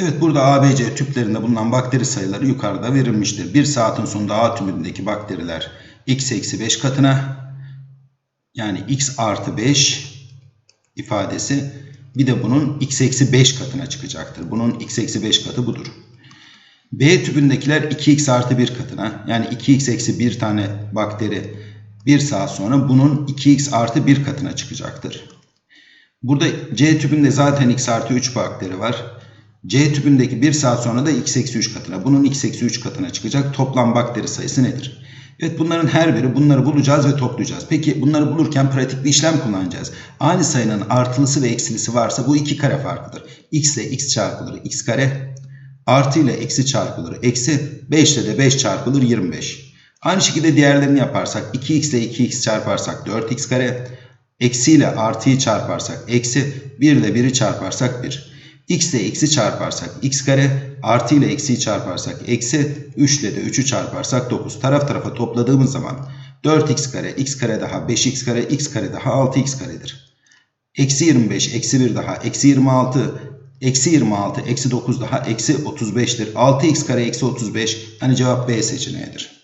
Evet burada ABC tüplerinde bulunan bakteri sayıları yukarıda verilmiştir. Bir saatin sonunda A tüpündeki bakteriler x eksi 5 katına yani x artı 5 ifadesi bir de bunun x eksi 5 katına çıkacaktır. Bunun x eksi 5 katı budur. B tüpündekiler 2x artı 1 katına yani 2x eksi 1 tane bakteri bir saat sonra bunun 2x artı 1 katına çıkacaktır. Burada C tüpünde zaten x artı 3 bakteri var. C tüpündeki 1 saat sonra da x eksi 3 katına. Bunun x eksi 3 katına çıkacak. Toplam bakteri sayısı nedir? Evet bunların her biri bunları bulacağız ve toplayacağız. Peki bunları bulurken pratik bir işlem kullanacağız. Aynı sayının artılısı ve eksilisi varsa bu iki kare farkıdır. x ile x çarpılır x kare. Artı ile eksi çarpılır. Eksi 5 ile de 5 çarpılır 25. Aynı şekilde diğerlerini yaparsak 2x ile 2x çarparsak 4x kare. Eksi ile artıyı çarparsak eksi 1 ile 1'i çarparsak 1. x ile x'i çarparsak x kare artı ile eksiyi çarparsak eksi 3 ile de 3'ü çarparsak 9. Taraf tarafa topladığımız zaman 4x kare x kare daha 5x kare x kare daha 6x karedir. Eksi 25 eksi 1 daha eksi 26 eksi 26 eksi 9 daha eksi 35'tir. 6x kare eksi 35 hani cevap B seçeneğidir.